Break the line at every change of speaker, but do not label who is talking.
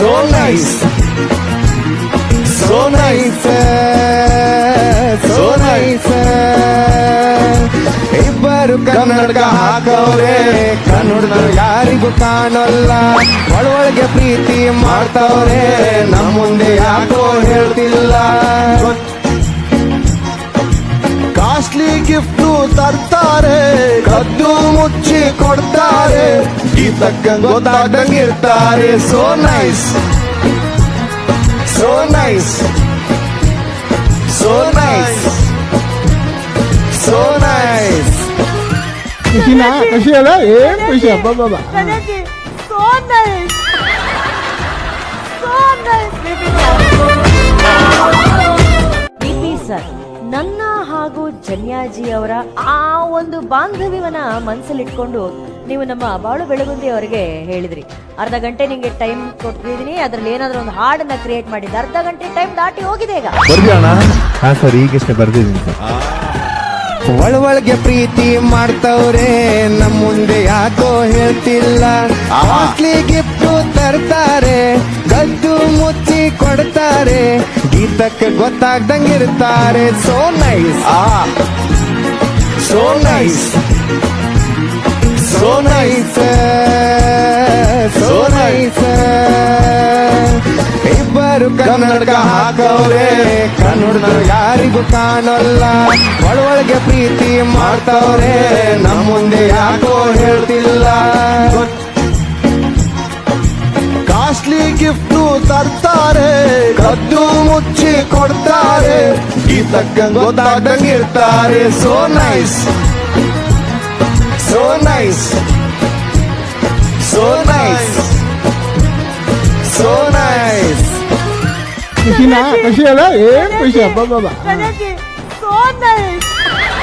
So nice so nice so nice ಇಬ್ಬರು ಕನ್ನಡಕ ಹಾಕವ್ರೆ. ಕನ್ನಡ ಯಾರಿಗೂ ಕಾಣಲ್ಲ. ಒಳೊಳಗೆ ಪ್ರೀತಿ ಮಾಡ್ತವ್ರೆ. ನಮ್ಮ ಮುಂದೆ ಯಾಕೋ ಹೇಳ್ತಿಲ್ಲ. ಕಾಸ್ಟ್ಲಿ ಗಿಫ್ಟು ತರ್ತಾರೆ. ಕದ್ದು ಮುಚ್ಚಿ ಕೊಡ್ತಾರೆ ಗೀತಕ್ಕ ಗೊತ್ತಾಗ್ದಂಗಿರ್ತಾರೆ so nice so nice so nice so nice
ಖುಷಿನಾ ಖುಷಿ ಅಲ್ಲ? ಏನ್ ಖುಷಿ? ಅಬ್ಬ ಬಾಬಾ
ನನಗೆ ಸೋ ನೈಸ್ ಹಾಗೂ ಜನ್ಯಾಜಿ ಅವರ ಆ ಒಂದು ಬಾಂಧವ್ಯವನ್ನ ಮನಸ್ಸಲ್ಲಿಟ್ಕೊಂಡು ನೀವು ನಮ್ಮ ಬಾಳು ಬೆಳಗುಂದಿ ಅವರಿಗೆ ಹೇಳಿದ್ರಿ. ಅರ್ಧ ಗಂಟೆ ನಿಮಗೆ ಟೈಮ್ ಕೊಟ್ಟಿದ್ದೀನಿ ಅದ್ರಲ್ಲಿ ಏನಾದ್ರೂ ಒಂದು ಹಾಡನ್ನ ಕ್ರಿಯೇಟ್ ಮಾಡಿದ್ದೆ ಅರ್ಧ ಗಂಟೆ ಟೈಮ್ ದಾಟಿ ಹೋಗಿದೆ ಈಗ.
ಹಾ ಸರ್ ಈಗಷ್ಟೇ ಬರ್ದಿದ್ದೀನಿ
ಒಳಗೆ ಪ್ರೀತಿ ಮಾಡ್ತವ್ರೆ ನಮ್ಮ ಮುಂದೆ ಯಾಕೋ ಹೇಳ್ತಿಲ್ಲ. ಆಸ್ಲಿ ಗಿಫ್ಟ್ ತರ್ತಾರೆ ಗದ್ದು ಮುಚ್ಚಿ ಕೊಡ್ತಾರೆ. ಗೀತಕ್ಕೆ ಗೊತ್ತಾಗ್ದಂಗಿರ್ತಾರೆ ಸೋ ನೈಸ್ ಆ. So nice so nice so nice ಇಬ್ಬರು ಕನ್ನಡಕ ಹಾಕವ್ರೆ. ಕನ್ನಡ ಯಾರಿಗೂ ಕಾಣಲ್ಲ. ಒಳೊಳಗೆ ಪ್ರೀತಿ ಮಾಡ್ತವ್ರೆ. ನಮ್ಮ ಮುಂದೆ ಯಾಕೋ ಹೇಳ್ತಿಲ್ಲ. ಕಾಸ್ಟ್ಲಿ ಗಿಫ್ಟು ತರ್ತಾರೆ. ಕದ್ದು ಮುಚ್ಚಿ ಕೊಡ್ತಾರೆ ಗೀತಕ್ಕ ಗೊತ್ತಾಗ್ದಂಗಿರ್ತಾರೆ so nice so nice so nice so nice
ಖುಷಿನಾ ಖುಷಿ ಅಲ್ಲ ಏನ್ ಖುಷಿ ಅಬ್ಬ ಬಾಬಾ
ನನಗೆ ಸೋ ನೈಸ್ ಸೋ ನೈಸ್